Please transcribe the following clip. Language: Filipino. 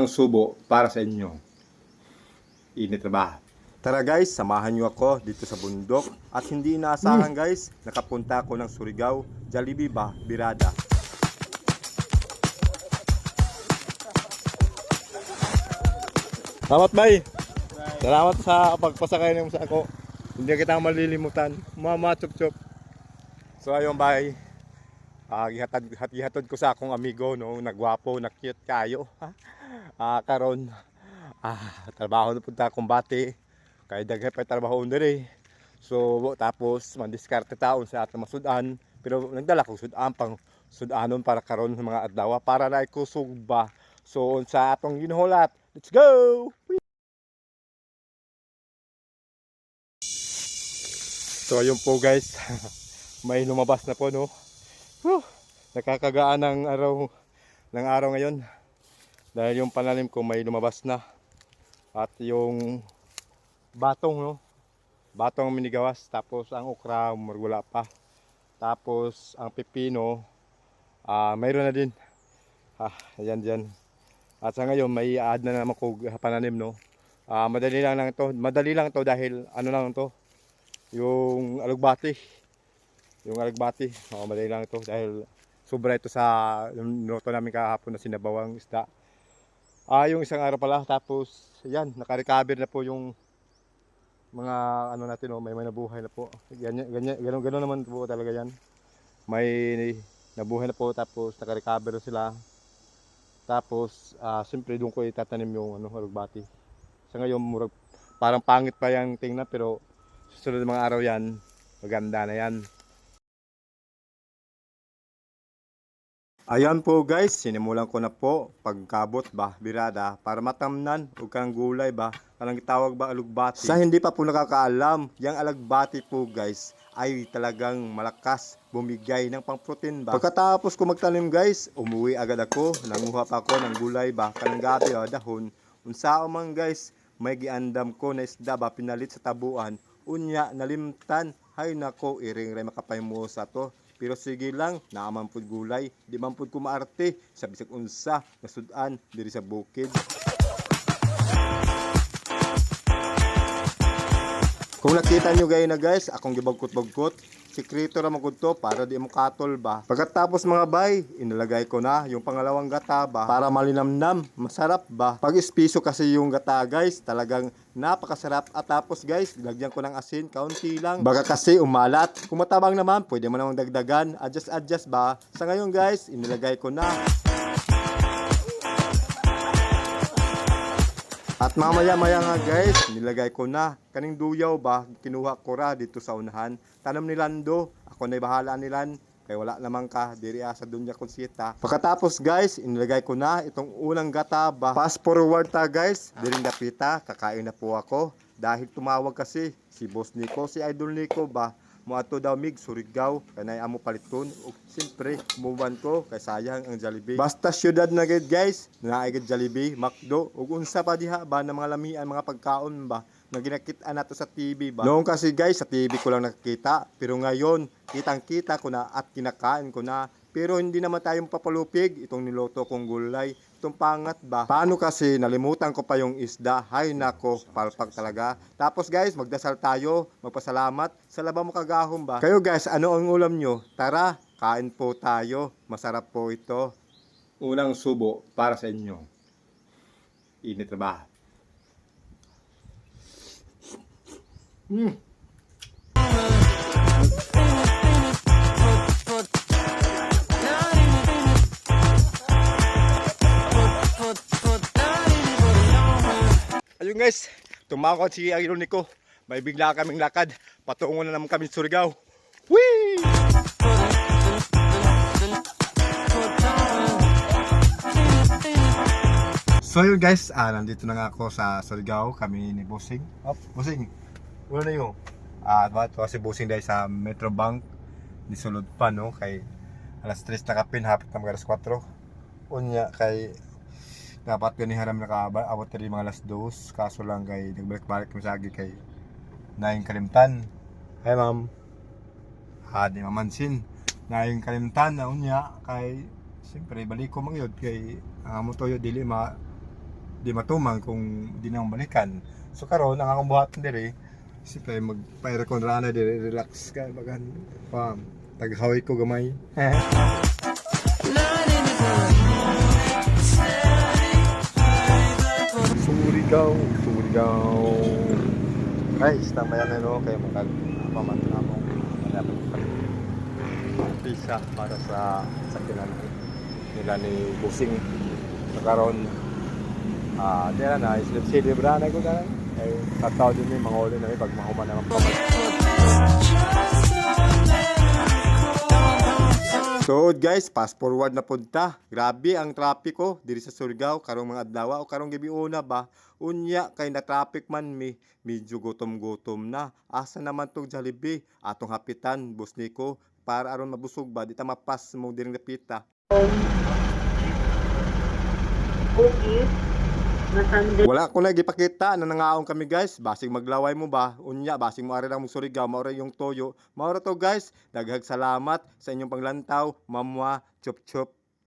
Ang subo para sa inyo. Init na ba? Tara guys, samahan nyo ako dito sa bundok. At hindi inaasahan guys, nakapunta ako ng Surigao, Jollibee ba, Birada. Salamat bay! Salamat sa pagpasakay mo sa ako. Hindi kita malilimutan. Mama chup chup. So ayun bay, Ah, gihatag hatihatod ko sa akong amigo no, nagwapo, na cute kayo. Ha? Ah, karon ah, trabaho na punta akong bati. Kay daghay pa trabaho diri. So tapos mandiskarte taon sa atong masudan, pero nagdala ko sudan pang sudanon para karon sa mga adlaw para na ikusog ba. So sa atong ginuhulat, let's go. So ayun po guys, may lumabas na po no. Whew, nakakagaan ng araw ng araw ngayon. Dahil yung panalim ko may lumabas na. At yung batong no. Batong minigawas tapos ang okra wala pa. Tapos ang pepino ah mayroon na din. Ah, ayan diyan. At sa ngayon may add na naman ko pananim no. Ah, madali lang lang to. Madali lang to dahil ano lang to. Yung alugbati yung alagbati. Oh, madali lang ito dahil sobra ito sa niluto namin kahapon na sinabawang isda. Ah, yung isang araw pala tapos yan, naka-recover na po yung mga ano natin oh, may may nabuhay na po. Ganyan ganyan ganun, naman po talaga yan. May nabuhay na po tapos naka-recover na sila. Tapos ah, siyempre doon ko itatanim yung ano, alagbati. Sa ngayon murag parang pangit pa yung tingnan pero susunod mga araw yan maganda na yan. Ayan po guys, sinimulan ko na po. Pagkabot ba, birada, para matamnan. O kanang gulay ba, kanang gitawag ba alugbati. Sa hindi pa po nakakaalam, yung alagbati po guys, ay talagang malakas. Bumigay ng pang-protein ba. Pagkatapos ko magtanim guys, umuwi agad ako, nanguha pa ako ng gulay ba, kanang gabi o dahon. Unsao man guys, may giandam ko na isda ba? Pinalit sa tabuan, unya nalimtan, hay nako, iring ray makapaymo sa to. Pero sige lang, naaman pud gulay, di man pud kumaarte sa bisag unsa nga sudan diri sa bukid. Kung nakita nyo gaya na guys, akong gibagkot-bagkot, sikreto ra magud to para di mo katol ba. Pagkatapos mga bay, inilagay ko na yung pangalawang gata ba para malinamnam, masarap ba. Pag espiso kasi yung gata guys, talagang napakasarap. At tapos guys, lagyan ko ng asin, kaunti lang. Baga kasi umalat. Kung matabang naman, pwede mo namang dagdagan. Adjust adjust ba. Sa ngayon guys, inilagay ko na. At mamaya maya nga guys, nilagay ko na. Kaning duyaw ba, kinuha ko ra dito sa unahan. Tanam ni Lando, ako na bahala nilan. Kaya wala naman ka, diri sa dunya konsita. Pagkatapos guys, inilagay ko na itong unang gata ba. Fast forward ta guys, diring dapita, kakain na po ako. Dahil tumawag kasi si Boss Nico, si Idol Nico ba. Muato daw mig Surigao, kanay amo paliton. ug siyempre, muban ko kay sayang ang Jollibee. Basta syudad na gid guys, naay gid Jollibee, McDo ug unsa pa diha ba na mga lamian mga pagkaon ba nga ginakita nato sa TV ba. Noong kasi guys sa TV ko lang nakikita, pero ngayon kitang-kita ko na at kinakain ko na. Pero hindi naman tayong papalupig itong niloto kong gulay. Itong pangat ba? Paano kasi nalimutan ko pa yung isda? Hay nako, palpag talaga. Tapos guys, magdasal tayo, magpasalamat. Sa laba mo kagahom ba? Kayo guys, ano ang ulam nyo? Tara, kain po tayo. Masarap po ito. Unang subo para sa inyo. Init na ba? Mm. Guys, tumakot si Iron Nico. May bigla kaming lakad. Patungo na naman kami sa Surigao. Whee! So yun guys, ah, nandito na nga ako sa Surigao. Kami ni Bossing. Oh, Bossing, wala na yun. Ah, uh, ito si Bossing dahil sa Metro Bank. Nisulod pa no, kay alas 3 na kapin, hapit na alas 4. Unya, kay dapat gani haram nakaabot diri mga alas 2 kaso lang kay nagbalik-balik kami sa agi kay naing kalimtan ay ma'am ha di mamansin naing kalimtan na unya kay siyempre balik ko mangyod kay ang amo toyo dili ma di matumang kung di na balikan. So karon ang akong buhaton dire siyempre mag paircon rana dire relax ka bagan pa taghaway ko gamay. Surigao, Surigao. Guys, tama yan ano, kaya magkag pamantang akong malapit pa pisa para sa sakinan nila ni Busing. Sa karon ah uh, dira na isip celebra na ko na. Ay tataw din ni mga ulo na pag mahuman naman. pa So guys, fast forward na punta. Grabe ang trapiko diri sa Surigao karong mga adlaw o karong gabi una ba. Unya kay na traffic man mi medyo gutom-gutom na. Asa naman tong Jollibee atong hapitan boss niko para aron mabusog ba di ta mapas mo diri napita. sundae. Wala ko na gipakita na nangaon kami guys. Basing maglaway mo ba? Unya basing mo ari lang mong Surigao, mao ra yung toyo. Mao ra to guys. Daghag salamat sa inyong panglantaw. Mamwa, chup chup.